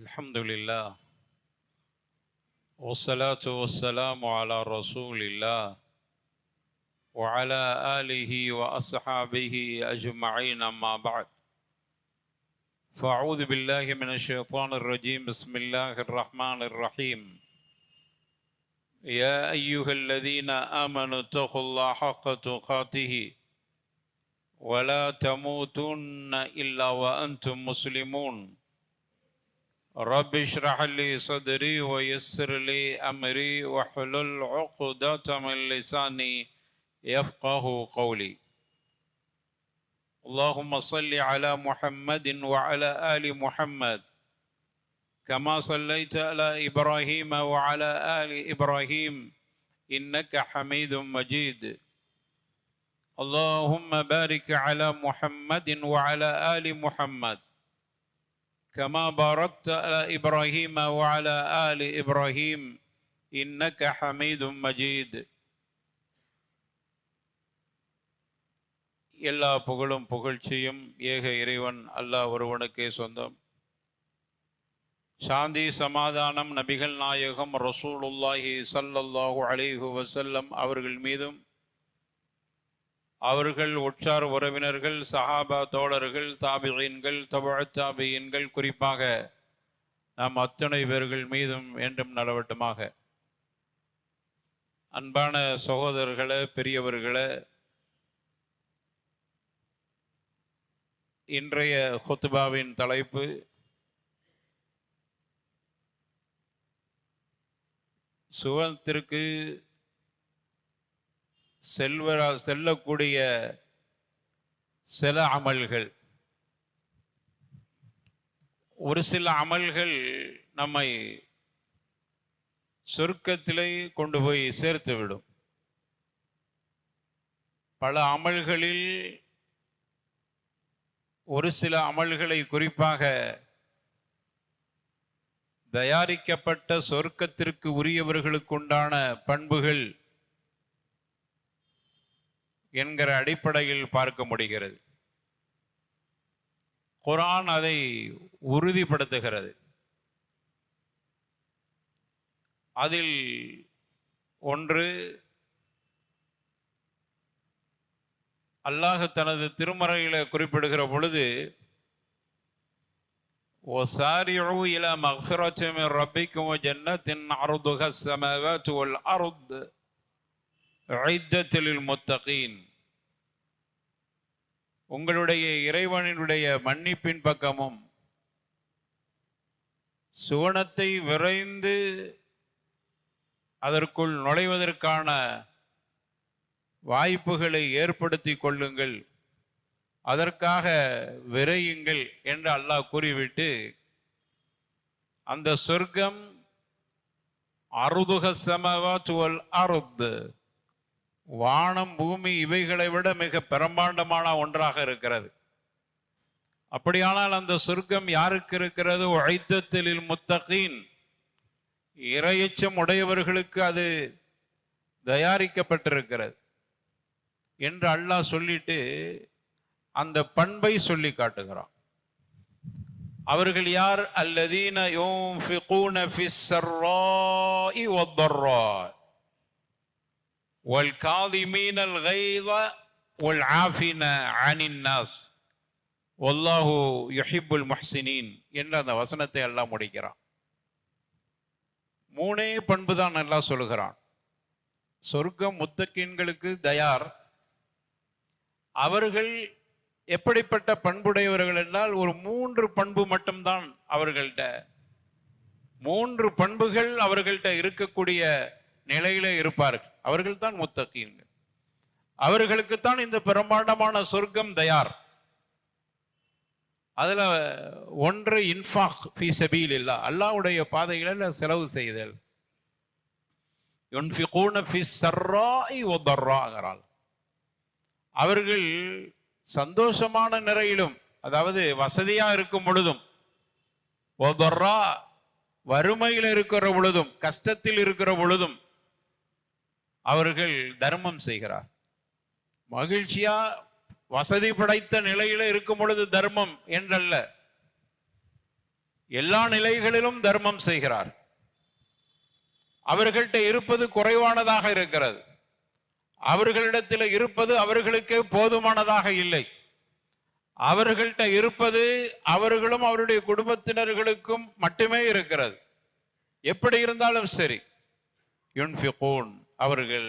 الحمد لله. والصلاة والسلام على رسول الله وعلى آله وأصحابه أجمعين أما بعد. فأعوذ بالله من الشيطان الرجيم. بسم الله الرحمن الرحيم. يا أيها الذين آمنوا اتقوا الله حق تقاته ولا تموتن إلا وأنتم مسلمون. رب اشرح لي صدري ويسر لي أمري واحلل عقدة من لساني يفقه قولي. اللهم صل على محمد وعلى آل محمد. كما صليت على إبراهيم وعلى آل إبراهيم إنك حميد مجيد. اللهم بارك على محمد وعلى آل محمد. كما باركت على إبراهيم وعلى آل إبراهيم إنك حميد مجيد எல்லா புகழும் புகழ்ச்சியும் ஏக இறைவன் அல்லாஹ் ஒருவனுக்கே சொந்தம் சாந்தி சமாதானம் நபிகள் நாயகம் ரசூலுல்லாஹி ஸல்லல்லாஹு அலைஹி வஸல்லம் அவர்கள் மீதும் அவர்கள் உற்றார் உறவினர்கள் சஹாபா தோழர்கள் தாபியீன்கள் தபுழத் குறிப்பாக நாம் அத்தனை பேர்கள் மீதும் என்றும் நலவட்டுமாக. அன்பான சகோதரர்களே பெரியவர்களே இன்றைய ஹொத்துபாவின் தலைப்பு சுகத்திற்கு செல்வரா செல்லக்கூடிய சில அமல்கள். ஒரு சில அமல்கள் நம்மை சொர்க்கத்திலே கொண்டு போய் சேர்த்து விடும். பல அமல்களில் ஒரு சில அமல்களை குறிப்பாக தயாரிக்கப்பட்ட சொர்க்கத்திற்கு உரியவர்களுக்குண்டான பண்புகள் என்கிற அடிப்படையில் பார்க்க முடிகிறது குரான் அதை உறுதிப்படுத்துகிறது அதில் ஒன்று அல்லாஹ் தனது திருமறையில குறிப்பிடுகிற பொழுது وسارعوا إلى مغفرة من ربكم وجنة عرضها السماوات والأرض ஐத்தத்திலில் உங்களுடைய இறைவனினுடைய மன்னிப்பின் பக்கமும் சுவனத்தை விரைந்து அதற்குள் நுழைவதற்கான வாய்ப்புகளை ஏற்படுத்தி கொள்ளுங்கள். அதற்காக விரையுங்கள் என்று அல்லாஹ் கூறிவிட்டு அந்த சொர்க்கம் அருதுக சமவா சுவல் அருத்து வானம் பூமி இவைகளை விட மிக பிரம்மாண்டமான ஒன்றாக இருக்கிறது. அப்படியானால் அந்த சொர்க்கம் யாருக்கு இருக்கிறது? ஐத்தத்தில் முத்தகீன். இரையச்சம் உடையவர்களுக்கு அது தயாரிக்கப்பட்டிருக்கிறது என்று அல்லாஹ் சொல்லிட்டு அந்த பண்பை சொல்லி காட்டுகிறான். அவர்கள் யார்? அல்லதீன யூன்ஃபிகூன ஃபிஸ் ஸர்ராஇ வத்தர்ராஇ والكاظمين الغيظ والعافين عن الناس والله يحب المحسنين என்ற அந்த வசனத்தை எல்லாம் முடிக்கிறான் மூணே பண்பு தான் நல்லா சொல்லுகிறான் சொர்க்கம் முத்தக்கின்களுக்கு தயார் அவர்கள் எப்படிப்பட்ட பண்புடையவர்கள் என்றால் ஒரு மூன்று பண்பு மட்டும்தான் அவர்கள்ட்ட மூன்று பண்புகள் அவர்கள்ட்ட இருக்கக்கூடிய நிலையில இருப்பார்கள் அவர்கள் தான் முத்தகீன்கள் அவர்களுக்குத்தான் இந்த பிரம்மாண்டமான சொர்க்கம் தயார். அதுல ஒன்று இன்ஃபாக் ஃபி சபீல் இல்லா அல்லாஹ்வுடைய பாதைகளில் செலவு செய்தல். யுன்ஃபிகூன ஃபி சர்ராஇ வதர்ராங்கிறாள் அவர்கள் சந்தோஷமான நிறையிலும் அதாவது வசதியா இருக்கும் பொழுதும் ஒதர்ரா வறுமையில் இருக்கிற பொழுதும் கஷ்டத்தில் இருக்கிற பொழுதும் அவர்கள் தர்மம் செய்கிறார். மகிழ்ச்சியா வசதி படைத்த நிலையில இருக்கும் பொழுது தர்மம் என்றல்ல. எல்லா நிலைகளிலும் தர்மம் செய்கிறார். அவர்கள்ட்ட இருப்பது குறைவானதாக இருக்கிறது. அவர்களிடத்தில் இருப்பது அவர்களுக்கு போதுமானதாக இல்லை. அவர்கள்ட்ட இருப்பது அவர்களும் அவருடைய குடும்பத்தினர்களுக்கும் மட்டுமே இருக்கிறது. எப்படி இருந்தாலும் சரி. யுன்ஃபிகோன். அவர்கள்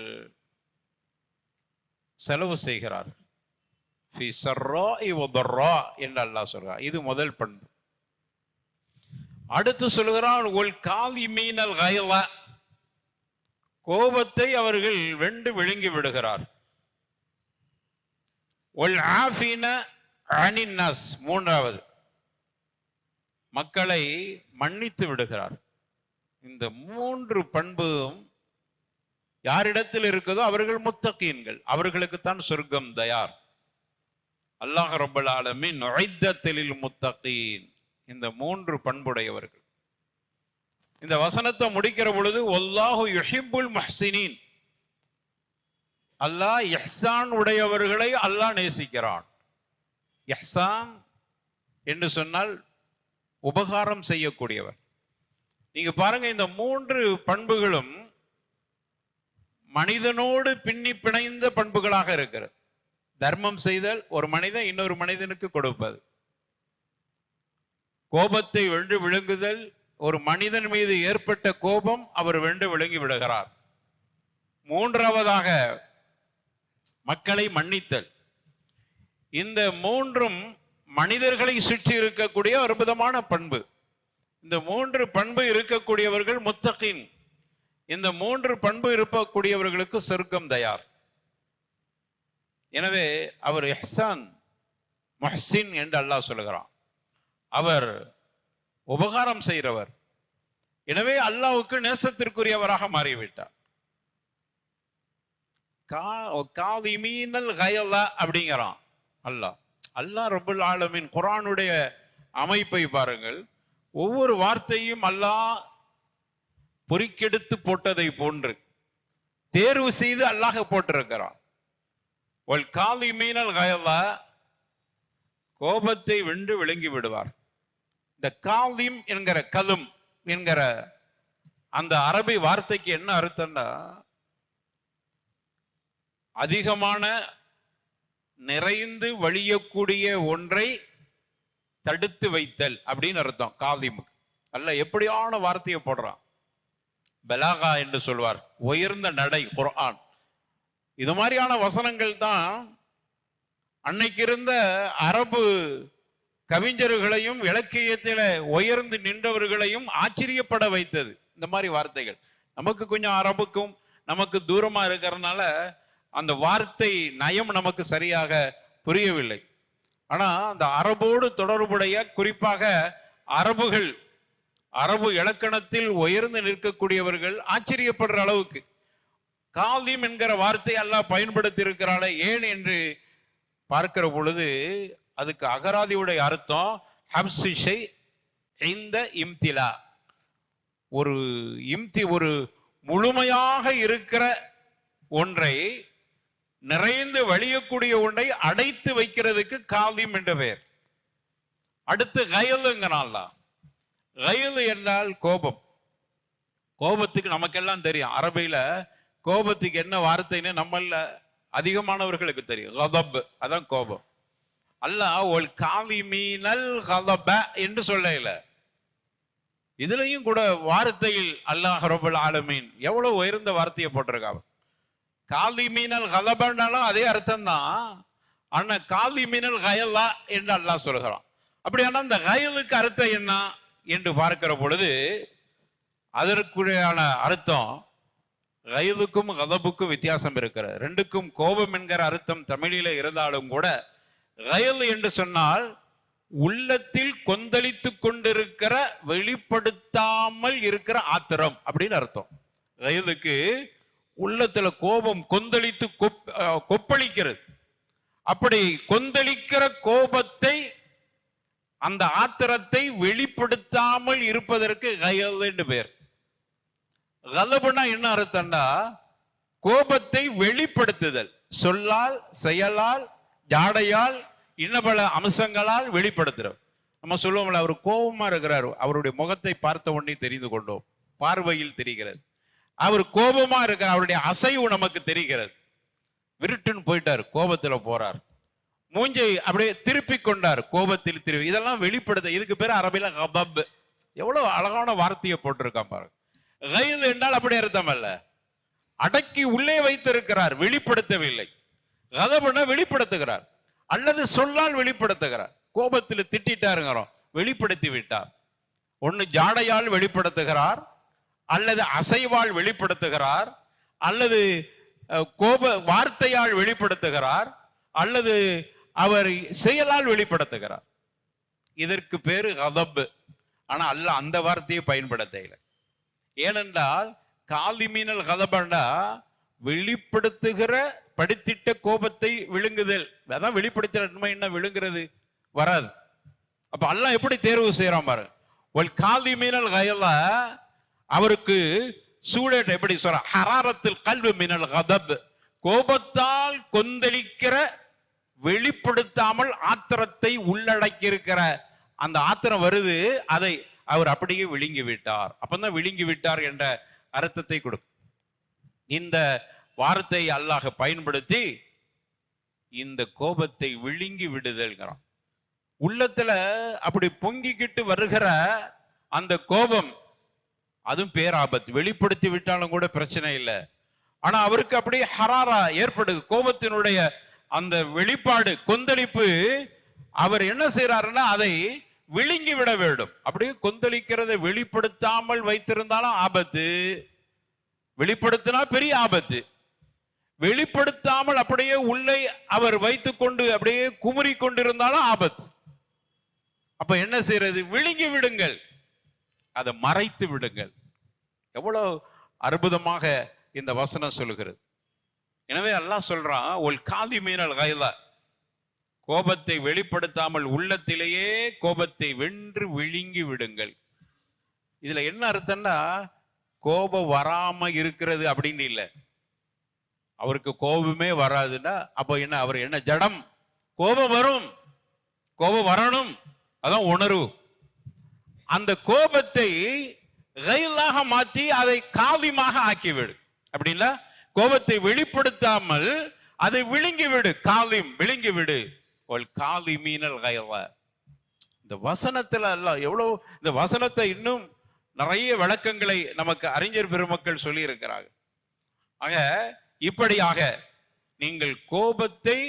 செலவு செய்கிறார் ஃபி என்று அல்லாஹ் சொல்றார் இது முதல் பண்பு. அடுத்து சொல்கிறான் உல் காலி மீனல் கயல கோபத்தை அவர்கள் வெண்டு விழுங்கி விடுகிறார் ஒல் ஆஃபின அனின்னாஸ் மூன்றாவது. மக்களை மன்னித்து விடுகிறார் இந்த மூன்று பண்பும் யாரிடத்தில் இருக்குதோ அவர்கள் முத்தகீன்கள். அவர்களுக்குத்தான் சொர்க்கம் தயார். அல்லாஹ் ரப்பல் ஆலமீன் உய்தத்திலில் முத்தகீன். இந்த மூன்று பண்புடையவர்கள். இந்த வசனத்தை முடிக்கிற பொழுது ஒல்லாஹு யுஹிப்புல் முஹ்சினீன். அல்லாஹ் எஹ்சான் உடையவர்களை அல்லாஹ் நேசிக்கிறான். எஹ்சான் என்று சொன்னால் உபகாரம் செய்யக்கூடியவர். நீங்க பாருங்க இந்த மூன்று பண்புகளும் மனிதனோடு பின்னி பிணைந்த பண்புகளாக இருக்கிறது. தர்மம் செய்தல் ஒரு மனிதன் இன்னொரு மனிதனுக்கு கொடுப்பது. கோபத்தை வென்று விழுங்குதல் ஒரு மனிதன் மீது ஏற்பட்ட கோபம் அவர் வென்று விழுங்கி விடுகிறார். மூன்றாவதாக மக்களை மன்னித்தல். இந்த மூன்றும் மனிதர்களை சுற்றி இருக்கக்கூடிய அற்புதமான பண்பு. இந்த மூன்று பண்பு இருக்கக்கூடியவர்கள் முத்தகின். இந்த மூன்று பண்பு இருக்கக்கூடியவர்களுக்கு சொர்க்கம் தயார். எனவே அவர் எஹ்சான் முஹ்சின் என்று அல்லாஹ் சொல்லுகிறான். அவர் உபகாரம் செய்கிறவர். எனவே அல்லாவுக்கு நேசத்திற்குரியவராக மாறிவிட்டார். கா- காதிமீனல் கயல அப்படிங்கிறான் அல்லாஹ். அல்லாஹ் ரபுல் ஆலமின் குரானுடைய அமைப்பை பாருங்கள். ஒவ்வொரு வார்த்தையும் அல்லாஹ் பொறிக்கெடுத்து போட்டதை போன்று தேர்வு செய்து அல்லாஹ் போட்டிருக்கிறான். ஒல் காதிமீனல் கயல கோபத்தை வென்று விளங்கி விடுவார். இந்த காலிம் என்கிற கலும் என்கிற அந்த அரபி வார்த்தைக்கு என்ன அர்த்தம்னா அதிகமான நிறைந்து வழியக்கூடிய ஒன்றை தடுத்து வைத்தல் அப்படின்னு அர்த்தம் காலிமுக்கு அல்ல எப்படியான வார்த்தையை போடுறான்? பெலாகா என்று சொல்வார். உயர்ந்த நடை குர்ஆன். இது மாதிரியான வசனங்கள் தான் அன்னைக்கு இருந்த அரபு கவிஞர்களையும் இலக்கியத்தில் உயர்ந்து நின்றவர்களையும் ஆச்சரியப்பட வைத்தது. இந்த மாதிரி வார்த்தைகள். நமக்கு கொஞ்சம் அரபுக்கும் நமக்கு தூரமாக இருக்கிறதுனால அந்த வார்த்தை நயம் நமக்கு சரியாக புரியவில்லை. ஆனால் அந்த அரபோடு தொடர்புடைய குறிப்பாக அரபுகள் அரபு இலக்கணத்தில் உயர்ந்து நிற்கக்கூடியவர்கள் ஆச்சரியப்படுற அளவுக்கு. காலிம் என்கிற வார்த்தை அல்லாஹ் பயன்படுத்தி இருக்கிறாளே ஏன் என்று பார்க்கிற பொழுது அதுக்கு அகராதியுடைய அர்த்தம் ஹப்சிஷை இந்த இம்திலா. ஒரு இம்தி ஒரு முழுமையாக இருக்கிற ஒன்றை நிறைந்து வழியக்கூடிய ஒன்றை அடைத்து வைக்கிறதுக்கு காலிம் என்ற பெயர். அடுத்து கயலுங்கிறான்லாம் கயல் என்றால் கோபம். கோபத்துக்கு நமக்கெல்லாம் தெரியும். அரபியில கோபத்துக்கு என்ன வார்த்தைன்னு நம்மள அதிகமானவர்களுக்கு தெரியும். கதப் அதான் கோபம். அல்லாஹ் ஒல் காலிமீனல் கதப என்று சொல்லல. இதுலயும் கூட வார்த்தையில் அல்லாஹ் ரபுல் ஆலமீன் எவ்வளவு உயர்ந்த வார்த்தையை போட்டிருக்காங்க. காலி மீனல் கலபன்னாலும் அதே அர்த்தம் தான் ஆனா காலி மீனல் கயலா என்று அல்லாஹ் சொல்கிறான் அப்படியானா அந்த கயலுக்கு அர்த்தம் என்ன? என்று பார்க்கிற பொழுது அதற்குரியான அர்த்தம் கைதுக்கும் கதபுக்கும் வித்தியாசம் இருக்கிறது. ரெண்டுக்கும் கோபம் என்கிற அர்த்தம் தமிழில இருந்தாலும் கூட கயல் என்று சொன்னால் உள்ளத்தில் கொந்தளித்துக் கொண்டிருக்கிற வெளிப்படுத்தாமல் இருக்கிற ஆத்திரம் அப்படின்னு அர்த்தம். ரயிலுக்கு உள்ளத்துல கோபம் கொந்தளித்து கொப்- கொப்பளிக்கிறது. அப்படி கொந்தளிக்கிற கோபத்தை அந்த ஆத்திரத்தை வெளிப்படுத்தாமல் இருப்பதற்கு கயல் பேர். கலபுனா என்ன அர்த்தம்னா கோபத்தை வெளிப்படுத்துதல். சொல்லால் செயலால் ஜாடையால் இன்ன பல அம்சங்களால் வெளிப்படுத்துறோம் நம்ம சொல்லுவோம்ல அவர் கோபமா இருக்கிறார். அவருடைய முகத்தை பார்த்த உடனே தெரிந்து கொண்டோம். பார்வையில் தெரிகிறது. அவர் கோபமா இருக்கிறார். அவருடைய அசைவு நமக்கு தெரிகிறது. விருட்டுன்னு போயிட்டார். கோபத்துல போறார். மூஞ்சை அப்படியே திருப்பி கொண்டார் கோபத்தில் திருப்பி. இதெல்லாம் வெளிப்படுத்த இதுக்கு பேர் அரபில கபப் எவ்வளவு அழகான வார்த்தையை போட்டிருக்கான் பாருங்க. கைது என்றால் அப்படி அர்த்தம் அல்ல. அடக்கி உள்ளே வைத்திருக்கிறார் வெளிப்படுத்தவில்லை. கதபுன்னா வெளிப்படுத்துகிறார். அல்லது சொல்லால் வெளிப்படுத்துகிறார். கோபத்தில் திட்டிட்டாருங்கிறோம் வெளிப்படுத்தி விட்டார். ஒன்று ஜாடையால் வெளிப்படுத்துகிறார் அல்லது அசைவால் வெளிப்படுத்துகிறார் அல்லது கோப வார்த்தையால் வெளிப்படுத்துகிறார் அல்லது அவர் செயலால் வெளிப்படுத்துகிறார். இதற்கு பேரு கதப்பு ஆனா அல்ல அந்த வார்த்தையை பயன்படுத்த இல்லை ஏனென்றால் காலிமீனல் கதபண்டா வெளிப்படுத்துகிற படித்திட்ட கோபத்தை விழுங்குதல். அதான் வெளிப்படுத்துற நன்மை என்ன விழுங்குறது? வராது. அப்ப அல்லாஹ் எப்படி தேர்வு செய்யறான் பாரு. ஒரு காலிமீனல் கையில அவருக்கு சூழல் எப்படி சொல்ற ஹராரத்தில் கல்வி மீனல் கதப். கோபத்தால் கொந்தளிக்கிற வெளிப்படுத்தாமல் ஆத்திரத்தை உள்ளடக்கி இருக்கிற அந்த ஆத்திரம் வருது அதை அவர் அப்படியே விழுங்கி விட்டார் அப்பந்தான் விழுங்கி விட்டார் என்ற அர்த்தத்தை கொடுக்கும். இந்த வார்த்தை அல்லாஹ் பயன்படுத்தி இந்த கோபத்தை விழுங்கி விடுதல்கிறான். உள்ளத்துல அப்படி பொங்கிக்கிட்டு வருகிற அந்த கோபம் அதுவும் பேராபத்து. வெளிப்படுத்தி விட்டாலும் கூட பிரச்சனை இல்லை. ஆனா அவருக்கு அப்படியே ஹராரா ஏற்படுது. கோபத்தினுடைய அந்த வெளிப்பாடு கொந்தளிப்பு அவர் என்ன செய்யறாருன்னா அதை விழுங்கி விட வேண்டும். அப்படியே கொந்தளிக்கிறதை வெளிப்படுத்தாமல் வைத்திருந்தாலும் ஆபத்து. வெளிப்படுத்தினா பெரிய ஆபத்து. வெளிப்படுத்தாமல் அப்படியே உள்ளே அவர் வைத்துக்கொண்டு அப்படியே குமுறி கொண்டிருந்தாலும் ஆபத்து. அப்ப என்ன செய்யறது விழுங்கி விடுங்கள். அதை மறைத்து விடுங்கள். எவ்வளவு அற்புதமாக இந்த வசனம் சொல்லுகிறது. எனவே அல்லாஹ் சொல்றான் ஒரு காதி மீனல் கைதா கோபத்தை வெளிப்படுத்தாமல் உள்ளத்திலேயே கோபத்தை வென்று விழுங்கி விடுங்கள். இதுல என்ன அர்த்தம்னா கோபம் வராம இருக்கிறது அப்படின்னு இல்லை. அவருக்கு கோபமே வராதுன்னா அப்போ என்ன அவர் என்ன ஜடம். கோபம் வரும். கோபம் வரணும். அதான் உணர்வு. அந்த கோபத்தை ரயிலாக மாற்றி அதை காவியமாக ஆக்கிவிடு. அப்படின்னா கோபத்தை வெளிப்படுத்தாமல் அதை விழுங்கி விடு காலிம் விழுங்கி விடு ஒரு காலி மீனல் கைல இந்த வசனத்துல எல்லாம் எவ்வளவு இந்த வசனத்தை இன்னும் நிறைய விளக்கங்களை நமக்கு அறிஞர் பெருமக்கள் சொல்லி இருக்கிறாங்க ஆக இப்படியாக நீங்கள் கோபத்தை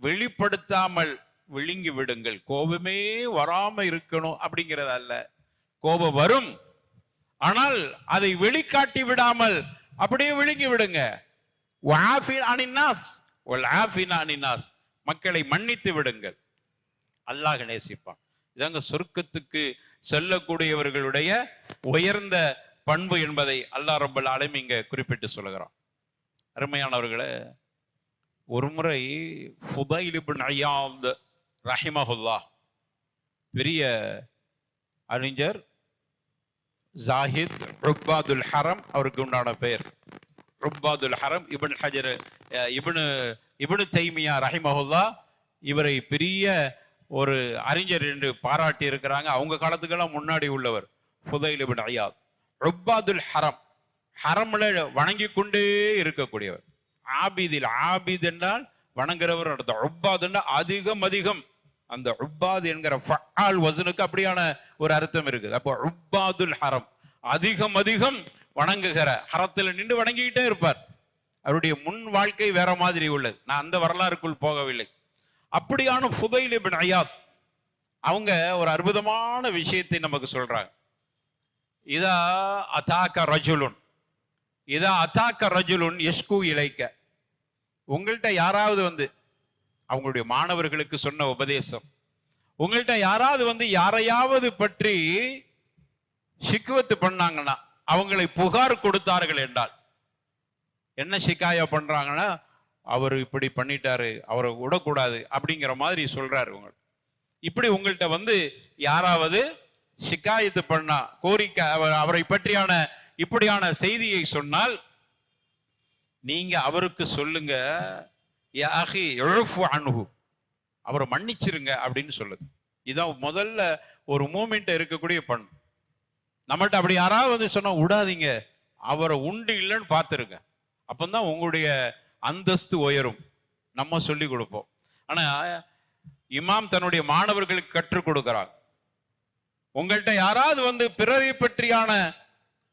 வெளிப்படுத்தாமல் விழுங்கி விடுங்கள் கோபமே வராம இருக்கணும் அப்படிங்கிறது அல்ல. கோபம் வரும். ஆனால் அதை வெளிக்காட்டி விடாமல் அப்படியே விழுங்கி விடுங்க. மக்களை மன்னித்து விடுங்கள். அல்லாஹ் நேசிப்பான். இதாங்க சொர்க்கத்துக்கு செல்லக்கூடியவர்களுடைய உயர்ந்த பண்பு என்பதை அல்லாஹ் ரப்பல் ஆலமீன் இங்க குறிப்பிட்டு சொல்லுகிறான். அருமையானவர்களே ஒரு முறை ஃபுதைல் இப்னு அய்யாத் ரஹிமஹுல்லா பெரிய அறிஞர் ஜாஹித் ருப்பாதுல் ஹரம் அவருக்கு உண்டான பெயர். ருப்பாதுல் ஹரம் இபன் ஹஜர் இபனு இபனு தைமியா ரஹிமஹுல்லா இவரை பெரிய ஒரு அறிஞர் என்று பாராட்டி இருக்கிறாங்க. அவங்க காலத்துக்கெல்லாம் முன்னாடி உள்ளவர் ஃபுதைல் இபின் ஐயாத் ருப்பாதுல் ஹரம் ஹரம்ல வணங்கி கொண்டே இருக்கக்கூடியவர். ஆபிதில் ஆபித் என்றால் வணங்குறவர் அர்த்தம். ருப்பாதுன்னா அதிகம் அதிகம். அந்த உப்பாது என்கிற ஃபஆல் வசனுக்கு அப்படியான ஒரு அர்த்தம் இருக்குது. அப்போ உப்பாதுல் ஹரம் அதிகம் அதிகம் வணங்குகிற ஹரத்தில் நின்று வணங்கிக்கிட்டே இருப்பார். அவருடைய முன் வாழ்க்கை வேற மாதிரி உள்ளது. நான் அந்த வரலாறுக்குள் போகவில்லை. அப்படியான ஃபுதைல் இப்னு அயாத் அவங்க ஒரு அற்புதமான விஷயத்தை நமக்கு சொல்றாங்க. இதா அதாக்க ரஜுலுன் இதா அதாக்க ரஜுலுன் எஸ்கு இலைக்க. உங்கள்கிட்ட யாராவது வந்து அவங்களுடைய மாணவர்களுக்கு சொன்ன உபதேசம். உங்கள்கிட்ட யாராவது வந்து யாரையாவது பற்றி சிக்குவத்து பண்ணாங்கன்னா அவங்களை புகார் கொடுத்தார்கள் என்றால் என்ன சிக்காயா பண்றாங்கன்னா அவர் இப்படி பண்ணிட்டாரு அவரை விடக்கூடாது அப்படிங்கிற மாதிரி சொல்றாரு உங்க இப்படி உங்கள்கிட்ட வந்து யாராவது ஷிக்காயத்து பண்ணா கோரிக்கை அவர் அவரை பற்றியான இப்படியான செய்தியை சொன்னால் நீங்க அவருக்கு சொல்லுங்க அஹி, எழுஃபு அணுகு அவரை மன்னிச்சிருங்க அப்படின்னு சொல்லுது. இதான் முதல்ல ஒரு மூமெண்ட் இருக்கக்கூடிய பண். நம்மகிட்ட அப்படி யாராவது வந்து சொன்னால் விடாதீங்க அவரை உண்டு இல்லைன்னு பார்த்துருங்க. அப்பந்தான் உங்களுடைய அந்தஸ்து உயரும். நம்ம சொல்லி கொடுப்போம். ஆனால் இமாம் தன்னுடைய மாணவர்களுக்கு கற்றுக் கொடுக்கிறார். உங்கள்கிட்ட யாராவது வந்து பிறரை பற்றியான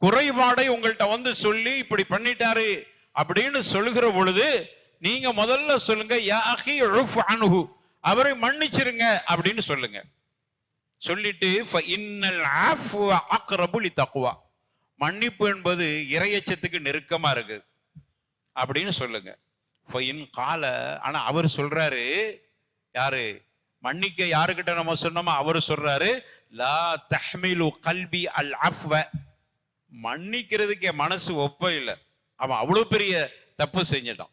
குறைபாடை உங்கள்கிட்ட வந்து சொல்லி இப்படி பண்ணிட்டாரு அப்படின்னு சொல்லுகிற பொழுது நீங்க முதல்ல சொல்லுங்க யா அஹி அவரை மன்னிச்சிருங்க அப்படின்னு சொல்லுங்க. சொல்லிட்டு இன்னல் ஆஃப்வ தக்குவா மன்னிப்பு என்பது இரையச்சத்துக்கு நெருக்கமா இருக்கு. அப்படின்னு சொல்லுங்க. "ஃப கால ஆனா அவர் சொல்றாரு யாரு? மன்னிக்க யாருக்கிட்ட நம்ம சொன்னோமோ அவர் சொல்றாரு லா தஹ்மிலு கல்வி அல் அஃப்வ. மன்னிக்கிறதுக்கு என் மனசு ஒப்ப இல்லை. அவன் அவ்வளோ பெரிய தப்பு செஞ்சிட்டான்.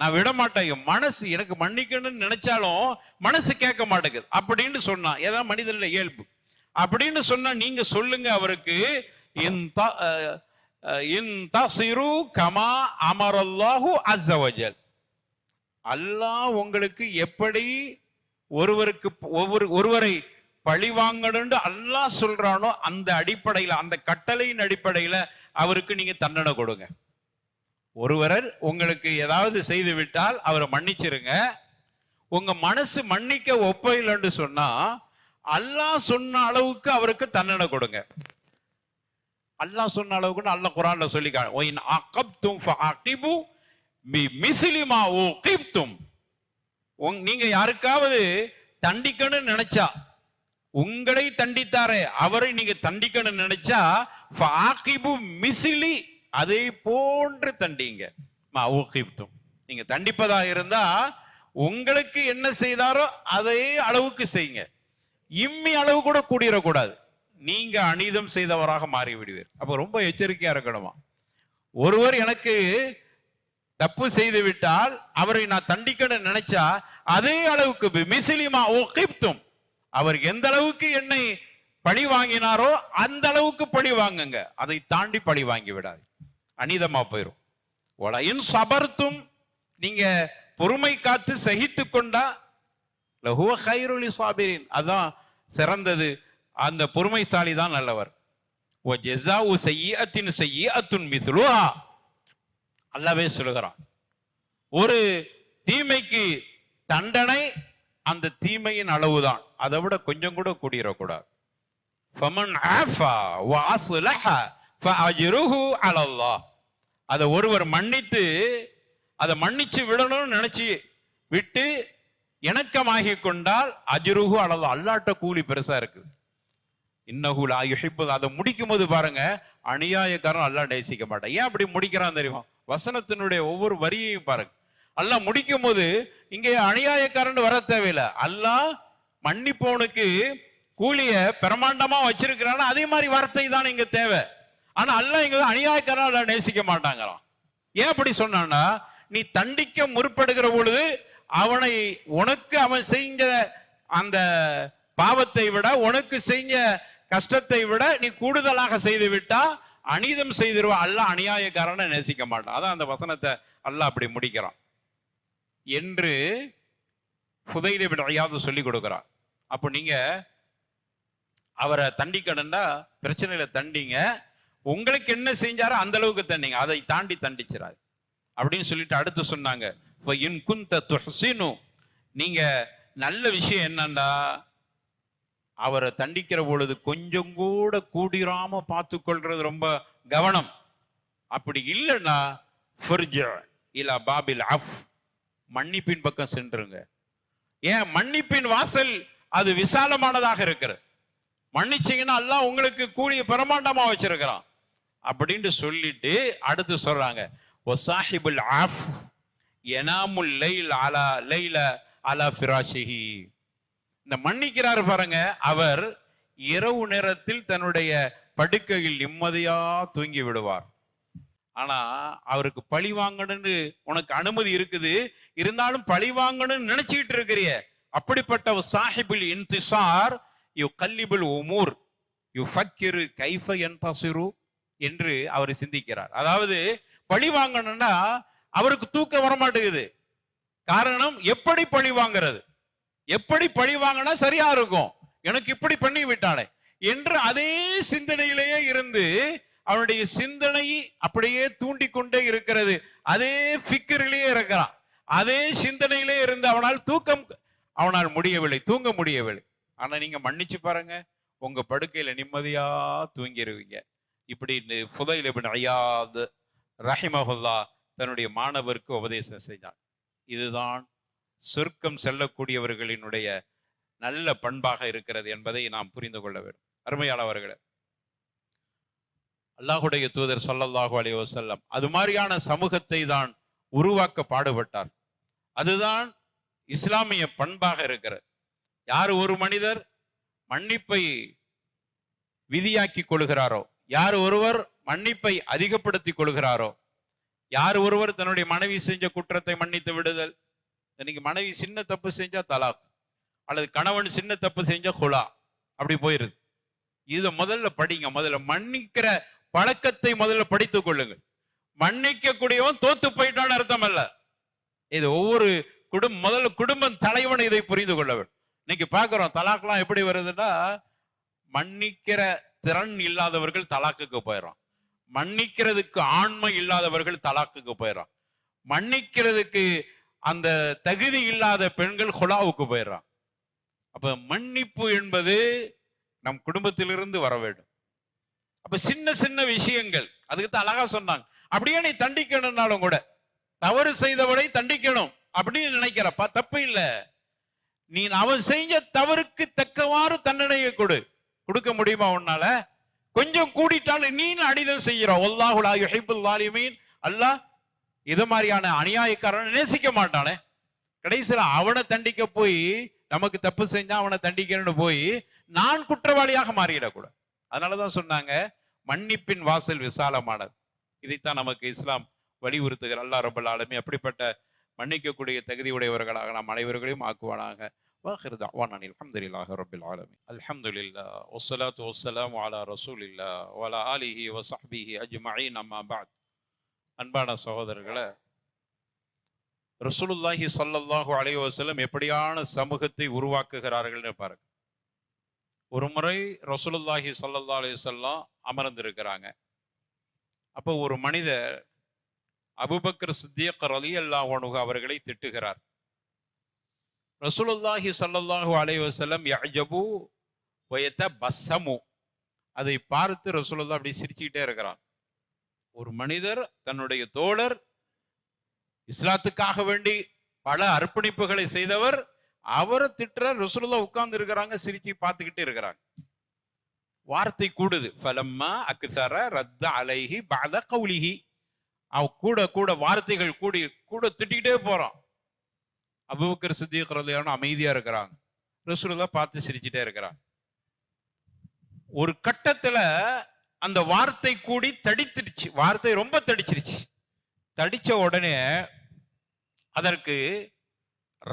நான் விட மாட்டேன். என் மனசு எனக்கு மன்னிக்கணும்னு நினைச்சாலும் மனசு கேட்க மாட்டேங்குது. அப்படின்னு சொன்னான் ஏதாவது மனிதனுடைய இயல்பு. அப்படின்னு சொன்னா நீங்க சொல்லுங்க அவருக்கு இன் கமா அமரல்லாஹு அசவஜல் அல்லாஹ் உங்களுக்கு எப்படி ஒருவருக்கு ஒவ்வொரு ஒருவரை பழி வாங்கணும்னு அல்லாஹ் சொல்றானோ அந்த அடிப்படையில் அந்த கட்டளையின் அடிப்படையில் அவருக்கு நீங்க தண்டனை கொடுங்க. ஒருவரர் உங்களுக்கு ஏதாவது செய்து விட்டால் அவரை மன்னிச்சிருங்க. உங்க மனசு மன்னிக்க ஒப்ப சொன்னா அல்லாஹ் சொன்ன அளவுக்கு அவருக்கு தண்டனை கொடுங்க. அல்லாஹ் சொன்ன அளவுக்கு அல்ல குரான்ல சொல்லி கா- உங்- நீங்க யாருக்காவது தண்டிக்கணும்னு நினைச்சா உங்களை தண்டித்தாரே அவரை நீங்க தண்டிக்கணும்னு நினைச்சா மிசிலி அதை போன்று தண்டிங்க. மா நீங்க தண்டிப்பதா இருந்தா உங்களுக்கு என்ன செய்தாரோ அதே அளவுக்கு செய்யுங்க. இம்மி அளவு கூட கூடிடக்கூடாது நீங்க அநீதம் செய்தவராக மாறி விடுவீர் அப்ப ரொம்ப எச்சரிக்கையா இருக்கணுமா? ஒருவர் எனக்கு தப்பு செய்து விட்டால் அவரை நான் தண்டிக்கணும்னு நினைச்சா அதே அளவுக்கு மிசிலிமா ஓ கிப்தும் அவர் எந்த அளவுக்கு என்னை பழி வாங்கினாரோ அந்த அளவுக்கு பழி வாங்குங்க. அதை தாண்டி பழி வாங்கி விடாது அநீதமா போயிடும் உலையும் சபர்த்தும் நீங்க பொறுமை காத்து சகித்து கொண்டா லஹுவ ஹைருலி சாபிரின் அதான் சிறந்தது. அந்த பொறுமைசாலி தான் நல்லவர். ஓ ஜெஸாவு செய்யத்தின் செய்யத்துன் மிதுலுவா அல்லவே சொல்லுகிறான். ஒரு தீமைக்கு தண்டனை அந்த தீமையின் அளவுதான். அதை விட கொஞ்சம் கூட கூடிடக்கூடாது ஃபமன் ஃபஅஜ்ருஹு அலல்லாஹ் அதை ஒருவர் மன்னித்து அதை மன்னிச்சு விடணும்னு நினைச்சு விட்டு இணக்கமாகி கொண்டால் அஜுருகு அலல்லாஹ் அல்லாட்ட கூலி பெருசா இருக்கு. இன்னகுல் லா அதை முடிக்கும் போது பாருங்க அநியாயக்காரன் அல்லா நேசிக்க மாட்டான். ஏன் அப்படி முடிக்கிறான் தெரியுமா? வசனத்தினுடைய ஒவ்வொரு வரியையும் பாருங்க. அல்லாஹ் முடிக்கும் போது இங்கே அநியாயக்காரன் வர தேவையில்லை. அல்லாஹ் மன்னிப்பவனுக்கு கூலிய பிரமாண்டமா வச்சிருக்கிறான். அதே மாதிரி வார்த்தை தான் இங்க தேவை. ஆனா அல்லாஹ் இங்க அநியாயக்காரன் அல்லாஹ் நேசிக்க மாட்டாங்கிறான் ஏன் அப்படி சொன்னான்னா நீ தண்டிக்க முற்படுகிற பொழுது அவனை உனக்கு அவன் செஞ்ச அந்த பாவத்தை விட உனக்கு செஞ்ச கஷ்டத்தை விட நீ கூடுதலாக செய்து விட்டா அநீதம் செய்திருவா அல்ல அநியாயக்காரனை நேசிக்க மாட்டான். அதான் அந்த வசனத்தை அல்ல அப்படி முடிக்கிறான். என்று புதையில ஐயாவது சொல்லி கொடுக்குறான். அப்போ நீங்க அவரை தண்டிக்கணும்னா பிரச்சனையில தண்டிங்க. உங்களுக்கு என்ன செஞ்சாரோ அந்த அளவுக்கு தண்டிங்க அதை தாண்டி தண்டிச்சிடாது அப்படின்னு சொல்லிட்டு அடுத்து சொன்னாங்க "ஃப நீங்க நல்ல விஷயம் என்னண்டா? அவரை தண்டிக்கிற பொழுது கொஞ்சம் கூட கூடிராம பார்த்து கொள்றது ரொம்ப கவனம். அப்படி இல்லைன்னா ஃபர்ஜ இலா பாபில் அஃப். மன்னிப்பின் பக்கம் சென்றுங்க ஏன்? மன்னிப்பின் வாசல் அது விசாலமானதாக இருக்கிறது. மன்னிச்சீங்கன்னா எல்லாம் உங்களுக்கு கூலிய பிரமாண்டமா வச்சிருக்கிறான். அப்படின்ட்டு சொல்லிட்டு அடுத்து சொல்றாங்க. ஒசாஹிபுல் ஆஃப் எனாமுல் லைல் அலா லைல அலா ஃபிராஷிஹி. இந்த மன்னிக்கிறாரு பாருங்க அவர் இரவு நேரத்தில் தன்னுடைய படுக்கையில் நிம்மதியா தூங்கி விடுவார். ஆனா அவருக்கு பழி வாங்கணும்னு உனக்கு அனுமதி இருக்குது இருந்தாலும் பழி வாங்கணும்னு நினைச்சுக்கிட்டு இருக்கிறிய. அப்படிப்பட்ட ஒரு சாஹிபில் இன்திசார் யு கல்லிபுல் உமூர் யு ஃபக்கிரு கைஃப என் தசிரு என்று அவர் சிந்திக்கிறார். அதாவது பழி வாங்கணும்னா அவருக்கு தூக்கம் வர மாட்டேங்குது காரணம் எப்படி பழி வாங்குறது? எப்படி பழி வாங்கினா சரியா இருக்கும். எனக்கு இப்படி பண்ணி விட்டானே என்று அதே சிந்தனையிலேயே இருந்து அவனுடைய சிந்தனை அப்படியே தூண்டிக்கொண்டே இருக்கிறது. அதே பிக்கரிலேயே இருக்கிறான். அதே சிந்தனையிலே இருந்து அவனால் தூக்கம் அவனால் முடியவில்லை தூங்க முடியவில்லை. ஆனா நீங்க மன்னிச்சு பாருங்க. உங்க படுக்கையில நிம்மதியா தூங்கிடுவீங்க இப்படி ஃபுதைல் இப்னு ஐயாத் ரஹிமஹுல்லா தன்னுடைய மாணவருக்கு உபதேசம் செய்தார். இதுதான் சொர்க்கம் செல்லக்கூடியவர்களினுடைய நல்ல பண்பாக இருக்கிறது என்பதை நாம் புரிந்து கொள்ள வேண்டும். அருமையாளவர்களே அல்லாஹுடைய தூதர் சல்லல்லாஹு அலையோ செல்லம் அது மாதிரியான சமூகத்தை தான் உருவாக்க பாடுபட்டார். அதுதான் இஸ்லாமிய பண்பாக இருக்கிறது. யார் ஒரு மனிதர் மன்னிப்பை விதியாக்கி கொள்கிறாரோ யார் ஒருவர் மன்னிப்பை அதிகப்படுத்திக் கொள்கிறாரோ யார் ஒருவர் தன்னுடைய மனைவி செஞ்ச குற்றத்தை மன்னித்து விடுதல்? இன்னைக்கு மனைவி சின்ன தப்பு செஞ்சா தலாக் அல்லது கணவன் சின்ன தப்பு செஞ்சா குலா அப்படி போயிருது. இதை முதல்ல படிங்க முதல்ல மன்னிக்கிற பழக்கத்தை முதல்ல படித்துக் கொள்ளுங்கள். மன்னிக்க கூடியவன் தோத்து போயிட்டான்னு அர்த்தம் அல்ல. இது ஒவ்வொரு குடும்ப முதல்ல குடும்பம் தலைவன் இதை புரிந்து கொள்ள வேண்டும். இன்னைக்கு பார்க்கிறோம் தலாக்லாம் எப்படி வருதுன்னா மன்னிக்கிற திறன் இல்லாதவர்கள் தலாக்குக்கு போயிடும் மன்னிக்கிறதுக்கு ஆண்மை இல்லாதவர்கள் தலாக்குக்கு போயிடும் மன்னிக்கிறதுக்கு அந்த தகுதி இல்லாத பெண்கள் ஹொலாவுக்கு போயிடுறான் அப்ப மன்னிப்பு என்பது நம் குடும்பத்திலிருந்து வர வேண்டும். அப்ப சின்ன சின்ன விஷயங்கள் அதுக்கு தான் அழகா சொன்னாங்க. அப்படியே நீ தண்டிக்கணும்னாலும் கூட தவறு செய்தவனை தண்டிக்கணும் அப்படின்னு நினைக்கிறப்பா தப்பு இல்லை. நீ அவன் செஞ்ச தவறுக்கு தக்கவாறு தண்டனையை கொடு. கொடுக்க முடியுமா உன்னால? கொஞ்சம் கூடிட்டாலும் நீ அடிதம் செய்கிறோம் ஒல்லாஹுலா யுஹிபுல் வாலிமீன் அல்லாஹ் இது மாதிரியான அநியாயக்காரன் நேசிக்க மாட்டானே. கடைசியில் அவனை தண்டிக்க போய் நமக்கு தப்பு செஞ்சா அவனை தண்டிக்கணும்னு போய் நான் குற்றவாளியாக மாறிடக்கூடாது. அதனாலதான் சொன்னாங்க மன்னிப்பின் வாசல் விசாலமானது. இதைத்தான் நமக்கு இஸ்லாம் வலியுறுத்துகிற அல்லாஹ் ரொம்ப ஆளுமே அப்படிப்பட்ட மன்னிக்கக்கூடிய தகுதி உடையவர்களாக நாம் அனைவர்களையும் ஆக்குவானாக. واخر دعوانا ان الحمد لله رب العالمين الحمد لله والصلاه والسلام على رسول الله وعلى اله وصحبه اجمعين اما بعد அன்பான சகோதரர்களே ரசூலுல்லாஹி ஸல்லல்லாஹு அலைஹி வஸல்லம் எப்படியான சமூகத்தை உருவாக்குகிறார்கள்னு பாருங்க ஒரு முறை ரசூலுல்லாஹி ஸல்லல்லாஹு அலைஹி வஸல்லம் அமர்ந்திருக்கிறாங்க அப்போ ஒரு மனிதர் அபூபக்கர் சித்தியக் ரலியல்லாஹு அன்ஹு அவர்களை திட்டுகிறார் ரசூலுல்லாஹி சல்லாஹூ அலைய வஸல்லம் யஅஜபு வயத பஸ்ஸமு. அதை பார்த்து ரசூலுல்லா அப்படி சிரிச்சுக்கிட்டே இருக்கிறான். ஒரு மனிதர் தன்னுடைய தோழர் இஸ்லாத்துக்காக வேண்டி பல அர்ப்பணிப்புகளை செய்தவர் அவரை திட்டுற ரசூலுல்லாஹ் உட்கார்ந்து இருக்கிறாங்க சிரிச்சு பார்த்துக்கிட்டு இருக்கிறாங்க. வார்த்தை கூடுது. ஃபலம்மா அக்சர ரத்த அலைஹி பஅத கவுலிஹி அவ கூட கூட வார்த்தைகள் கூடி கூட திட்டிக்கிட்டே போறான். அபுபக்கர் சித்திக் ரலியான அமைதியா இருக்கிறாங்க. ரசூலெல்லாம் பார்த்து சிரிச்சிட்டே இருக்கிறாங்க. ஒரு கட்டத்துல அந்த வார்த்தை கூடி தடித்துடுச்சு. வார்த்தை ரொம்ப தடிச்சிருச்சு. தடிச்ச உடனே அதற்கு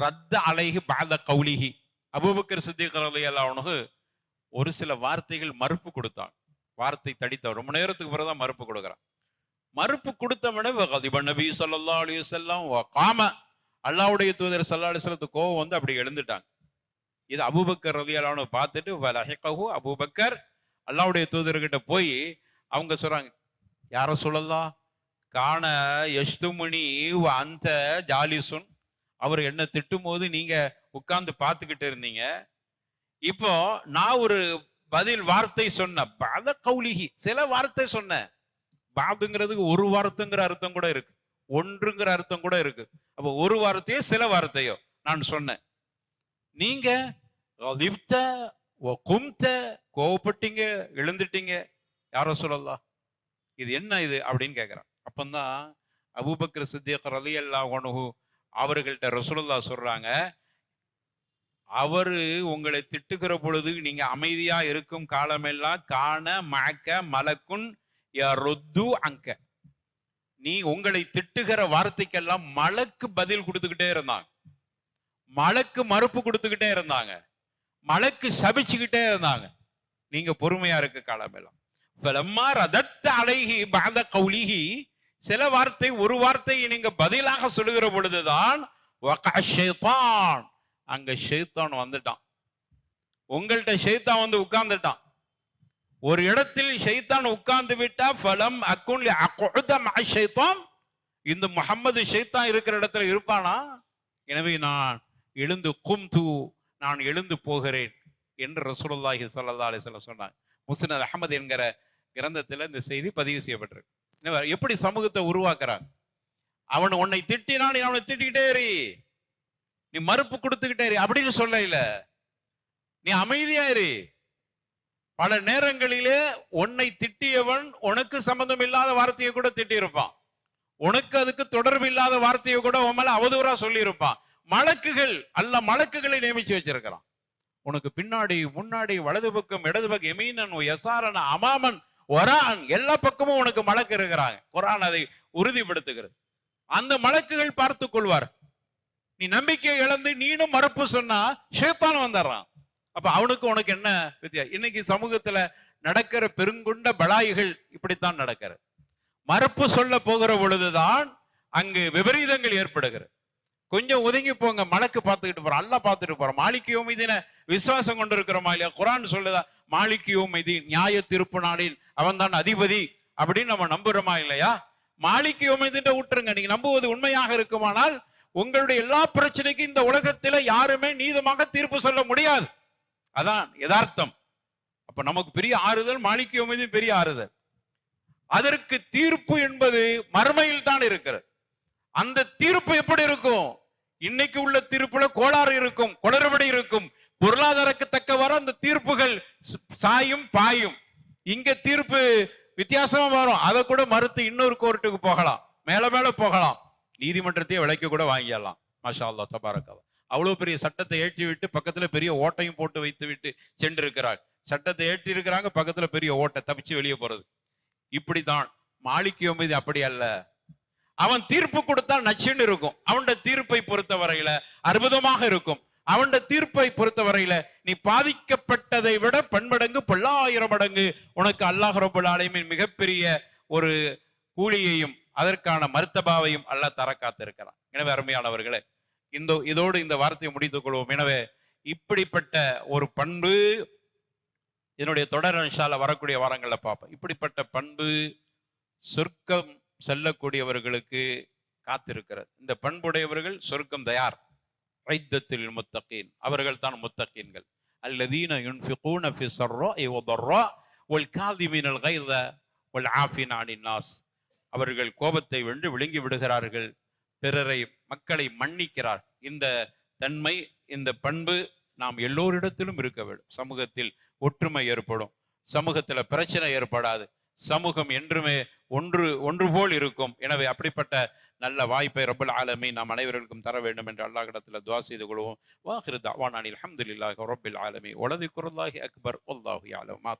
ரத்த அலைகு பாத கௌலிகி அபுபக்கர் சித்திக் ரலியல்லாஹு ஒரு சில வார்த்தைகள் மறுப்பு கொடுத்தான். வார்த்தை தடித்த ரொம்ப நேரத்துக்கு பிறகு தான் மறுப்பு கொடுக்குறான். மறுப்பு கொடுத்தவனே கதிப நபி சொல்லா அலி வஸல்லம் காம அல்லாவுடைய தூதர் ஸல்லல்லாஹு அலைஹி கோவம் வந்து அப்படி எழுந்துட்டாங்க. இது அபூபக்கர் ரலியல்லாஹு பார்த்துட்டு வலஹிகஹு அபூபக்கர். அல்லாவுடைய தூதர்கிட்ட போய் அவங்க சொல்றாங்க யார சொல்லலாம் காண யஷ்துமணி அந்த ஜாலிசுன். அவர் என்ன திட்டும் போது நீங்க உட்கார்ந்து பார்த்துக்கிட்டு இருந்தீங்க. இப்போ நான் ஒரு பதில் வார்த்தை சொன்னேன். பத கௌலிகி சில வார்த்தை சொன்னேன். பாதுங்கிறதுக்கு ஒரு வார்த்தைங்கிற அர்த்தம் கூட இருக்கு. ஒன்றுங்கிற அர்த்தம் கூட இருக்கு. அப்போ ஒரு வார்த்தையோ சில வார்த்தையோ நான் சொன்னேன். நீங்க கதிப்த கும்த கோவப்பட்டீங்க எழுந்துட்டீங்க. யாரோ சொல்லலாம் இது என்ன இது? அப்படின்னு கேட்கிறான் அப்பந்தான் அபூபக்கர் ரலி அல்லா உணவு அவர்கள்ட்ட ரசூலுல்லாஹ் சொல்றாங்க அவரு உங்களை திட்டுகிற பொழுது நீங்க அமைதியா இருக்கும் காலமெல்லாம் காண மக்க மலக்குன் யருத்து அங்க. நீ உங்களை திட்டுகிற வார்த்தைக்கெல்லாம் மழைக்கு பதில் கொடுத்துக்கிட்டே இருந்தாங்க. மழைக்கு மறுப்பு கொடுத்துக்கிட்டே இருந்தாங்க. மழைக்கு சபிச்சுக்கிட்டே இருந்தாங்க. நீங்க பொறுமையா இருக்க காலமெல்லாம். பிலம்மா ரதத்த அழகி பாத கௌலிகி சில வார்த்தை ஒரு வார்த்தையை நீங்க பதிலாக சொல்லுகிற பொழுதுதான் அங்க ஷேத்தான் வந்துட்டான். உங்கள்கிட்ட ஷேத்தான் வந்து உட்கார்ந்துட்டான். ஒரு இடத்தில் ஷைத்தான் உட்கார்ந்து விட்டா ஃபலம் அக்குன்லி அக்குத ஷைத்தான்? இந்த முகம்மது ஷைத்தான் இருக்கிற இடத்துல இருப்பானா? எனவே நான் எழுந்து கும்து நான் எழுந்து போகிறேன் என்று ரசூலுல்லாஹி சல்லா அலைஹி வஸல்லம் சொன்னாங்க. முஸ்னத் அஹமது என்கிற கிரந்தத்தில் இந்த செய்தி பதிவு செய்யப்பட்டிருக்கு. எப்படி சமூகத்தை உருவாக்குறாங்க அவன் உன்னை திட்டினா நீ அவனை திட்டிக்கிட்டே இரு. நீ மறுப்பு கொடுத்துக்கிட்டே இரு. அப்படின்னு சொல்ல நீ அமைதியா இரு. பல நேரங்களிலே உன்னை திட்டியவன் உனக்கு சம்பந்தம் இல்லாத வார்த்தையை கூட திட்டியிருப்பான். உனக்கு அதுக்கு தொடர்பு இல்லாத வார்த்தையை கூட உன் மேல அவதூறா சொல்லியிருப்பான். மலக்குகள் அல்ல மலக்குகளை நியமிச்சு வச்சிருக்கிறான். உனக்கு பின்னாடி முன்னாடி வலது பக்கம் இடது பக்கம் எமீனன் எசாரன் அமாமன் ஒரான் எல்லா பக்கமும் உனக்கு மலக்கு இருக்கிறாங்க. குரான் அதை உறுதிப்படுத்துகிறது. அந்த மலக்குகள் பார்த்து கொள்வார். நீ நம்பிக்கையை இழந்து நீனும் மறுப்பு சொன்னா சேத்தான் வந்துடுறான். அப்ப அவனுக்கு உனக்கு என்ன வித்தியாசம் இன்னைக்கு சமூகத்துல நடக்கிற பெருங்குண்ட பலாய்கள் இப்படித்தான் நடக்கிறது. மறுப்பு சொல்ல போகிற பொழுதுதான் அங்கு விபரீதங்கள் ஏற்படுகிறது. கொஞ்சம் ஒதுங்கி போங்க மலக்கு பார்த்துக்கிட்டு போறோம் அல்ல பார்த்துட்டு போறோம். மாலிக்கியோ மீதின விசுவாசம் கொண்டு இருக்கிறோமா இல்லையா? குரான் சொல்லுதா மாலிக்கியோ மீதி நியாய திருப்பு நாளில் அவன் தான் அதிபதி அப்படின்னு நம்ம நம்புறோமா இல்லையா? மாலிக்கியோ மீதிட்ட விட்டுருங்க நீங்க நம்புவது உண்மையாக இருக்குமானால் உங்களுடைய எல்லா பிரச்சனைக்கும் இந்த உலகத்துல யாருமே நீதமாக தீர்ப்பு சொல்ல முடியாது. அதான் யதார்த்தம். அப்ப நமக்கு பெரிய ஆறுதல் மாணிக்க மீது பெரிய ஆறுதல். அதற்கு தீர்ப்பு என்பது மறுமையில் தான் இருக்கிறது. அந்த தீர்ப்பு எப்படி இருக்கும்? இன்னைக்கு உள்ள தீர்ப்புல கோளாறு இருக்கும் குளறுபடி இருக்கும். பொருளாதாரக்கு தக்கவாறு அந்த தீர்ப்புகள் சாயும் பாயும். இங்க தீர்ப்பு வித்தியாசமா வரும் அதை கூட மறுத்து இன்னொரு கோர்ட்டுக்கு போகலாம். மேல மேல போகலாம். நீதிமன்றத்தையே விலைக்கு கூட வாங்கிடலாம். மாஷா அல்லா தபாரக்கவா அவ்வளவு பெரிய சட்டத்தை ஏற்றி விட்டு பக்கத்துல பெரிய ஓட்டையும் போட்டு வைத்து விட்டு சென்றிருக்கிறாள் சட்டத்தை ஏற்றி இருக்கிறாங்க பக்கத்துல பெரிய ஓட்டை தப்பிச்சு வெளியே போறது. இப்படித்தான் மாளிகையும் இது அப்படி அல்ல. அவன் தீர்ப்பு கொடுத்தா நச்சுன்னு இருக்கும். அவனோட தீர்ப்பை பொறுத்த வரையில அற்புதமாக இருக்கும். அவனோட தீர்ப்பை பொறுத்த வரையில நீ பாதிக்கப்பட்டதை விட பன்மடங்கு பல்லாயிரம் மடங்கு உனக்கு அல்லாஹ் ரபுல் ஆலயமின் மிகப்பெரிய ஒரு கூலியையும் அதற்கான மருத்தபாவையும் அல்ல தர காத்திருக்கிறான். எனவே அருமையானவர்களே இந்த இதோடு இந்த வார்த்தையை முடித்துக் கொள்வோம். எனவே இப்படிப்பட்ட ஒரு பண்பு இதனுடைய தொடர் வரக்கூடிய வாரங்களில் பார்ப்போம். இப்படிப்பட்ட பண்பு சொர்க்கம் செல்லக்கூடியவர்களுக்கு காத்திருக்கிறது. இந்த பண்புடையவர்கள் சொர்க்கம் தயார். ஐத்தத்தில் முத்தகீன். அவர்கள் தான் முத்தகீன்கள். அல்லதீன யுன்ஃபிகூன ஃபி ஸர்ராஇ வதர்ரா வல் காதிமீனல் கைத வல் ஆஃபின் அனின் நாஸ் அவர்கள் கோபத்தை வென்று விழுங்கி விடுகிறார்கள். பிறரை மக்களை மன்னிக்கிறார். இந்த தன்மை இந்த பண்பு நாம் எல்லோரிடத்திலும் இருக்க வேண்டும். சமூகத்தில் ஒற்றுமை ஏற்படும். சமூகத்துல பிரச்சனை ஏற்படாது. சமூகம் என்றுமே ஒன்று ஒன்று போல் இருக்கும். எனவே அப்படிப்பட்ட நல்ல வாய்ப்பை ரபுல் ஆலமி நாம் அனைவருக்கும் தர வேண்டும் என்று அல்லாஹ் இடத்துல துவா செய்து கொள்வோம். வாஹிரு தாவானானில் அல்ஹம்துலில்லாஹி ரபுல் ஆலமி உலதி குருல்லாஹி அக்பர். உல்லாஹி ஆலம் மா